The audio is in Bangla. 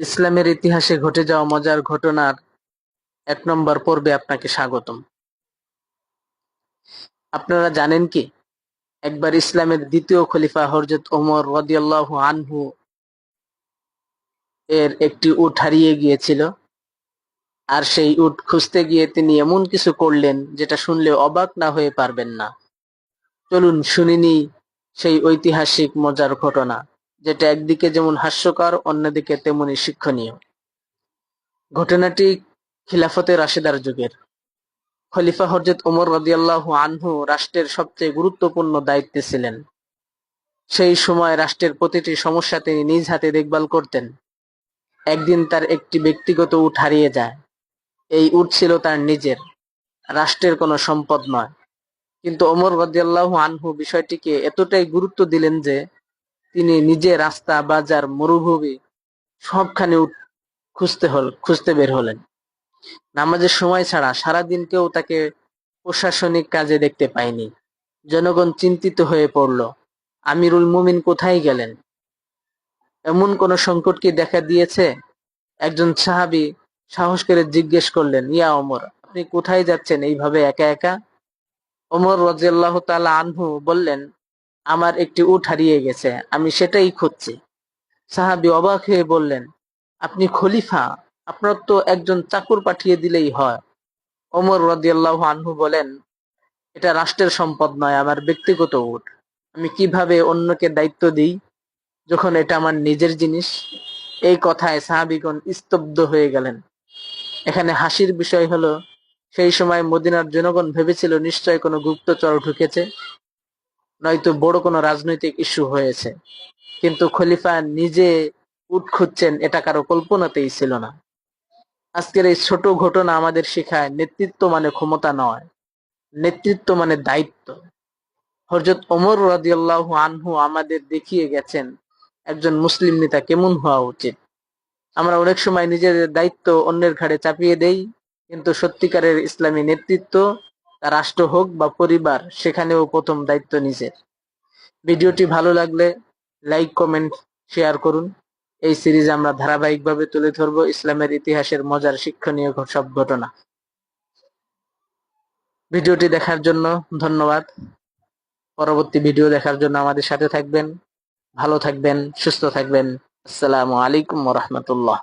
ইসলামের ইতিহাসে ঘটে যাওয়া মজার ঘটনার এক নম্বর পর্বে আপনাকে স্বাগতম। আপনারা জানেন কি? একবার ইসলামের দ্বিতীয় খলিফা হরজত ওমর রদিয়াল্লাহ আনহু এর একটি উট হারিয়ে গিয়েছিল আর সেই উট খুঁজতে গিয়ে তিনি এমন কিছু করলেন যেটা শুনলে অবাক না হয়ে পারবেন না। চলুন শুনিনি সেই ঐতিহাসিক মজার ঘটনা। যেটা একদিকে যেমন হাস্যকর, অন্যদিকে তেমনি শিক্ষণীয়। ঘটনাটি খিলাফতে রাশেদার যুগের। খলিফা হরজত ওমর রদিয়াল্লাহু আনহু রাষ্ট্রের সবচেয়ে গুরুত্বপূর্ণ দায়িত্বে ছিলেন। সেই সময় রাষ্ট্রের প্রতিটি সমস্যা তিনি নিজ হাতে দেখভাল করতেন। একদিন তার একটি ব্যক্তিগত উট হারিয়ে যায়। এই উট ছিল তার নিজের। রাষ্ট্রের কোনো সম্পদ নয়। কিন্তু ওমর রদিয়াল্লাহু আনহু বিষয়টিকে এতটাই গুরুত্ব দিলেন যে তিনি নিজে রাস্তা, বাজার, মরুভূমি সবখানে খুঁজতে হল খুঁজতে বের হলেন। নামাজের সময় ছাড়া সারাদিন কেউ তাকে প্রশাসনিক কাজে দেখতে পায়নি। জনগণ চিন্তিত হয়ে পড়ল, আমিরুল মুমিন কোথায় গেলেন? এমন কোন সংকট কি দেখা দিয়েছে? একজন সাহাবি সাহস করে জিজ্ঞেস করলেন, ইয়া ওমর, আপনি কোথায় যাচ্ছেন এইভাবে একা একা? ওমর রাজিয়াল্লাহ আনহু বললেন আমার একটি উট হারিয়ে গেছে, আমি সেটাই খুঁজছি। সাহাবি অবাক হয়ে বললেন, আপনি খলিফা, আপনার তো একজন চাকর পাঠিয়ে দিলেই হয়। ওমর রাদিয়াল্লাহু আনহু বলেন, এটা রাষ্ট্রের সম্পদ নয়, আমার ব্যক্তিগত উট। আমি কীভাবে অন্যকে দায়িত্ব দিই যখন এটা আমার নিজের জিনিস? এই কথায় সাহাবিগণ স্তব্ধ হয়ে গেলেন। এখানে হাসির বিষয় হলো, সেই সময় মদিনার জনগণ ভেবেছিল নিশ্চয় কোনো গুপ্তচর ঢুকেছে। নয়তো বড় কোনো রাজনৈতিক ইস্যু হয়েছে। কিন্তু খলিফা নিজে উট খুঁজছেন, এটা কারও কল্পনাতেই ছিল না। আজকের এই ছোট ঘটনা আমাদের শেখায় নেতৃত্ব মানে ক্ষমতা নয়, নেতৃত্ব মানে দায়িত্ব। হজরত ওমর রাদিয়াল্লাহু আনহু আমাদের দেখিয়ে গেছেন, একজন মুসলিম নেতা কেমন হওয়া উচিত? আমরা অনেক সময় নিজেদের দায়িত্ব অন্যের ঘাড়ে চাপিয়ে দেই, কিন্তু সত্যিকারের ইসলামী নেতৃত্ব রাষ্ট্র হোক বা পরিবার, সেখানেও প্রথম দায়িত্ব নিজের। ভিডিওটি ভালো লাগলে লাইক, কমেন্ট, শেয়ার করুন। এই সিরিজ আমরা ধারাবাহিকভাবে তুলে ধরব ইসলামের ইতিহাসের মজার শিক্ষণীয় সব ঘটনা। ভিডিওটি দেখার জন্য ধন্যবাদ। পরবর্তী ভিডিও দেখার জন্য আমাদের সাথে থাকবেন। ভালো থাকবেন, সুস্থ থাকবেন। আসসালামু আলাইকুম রহমতুল্লাহ।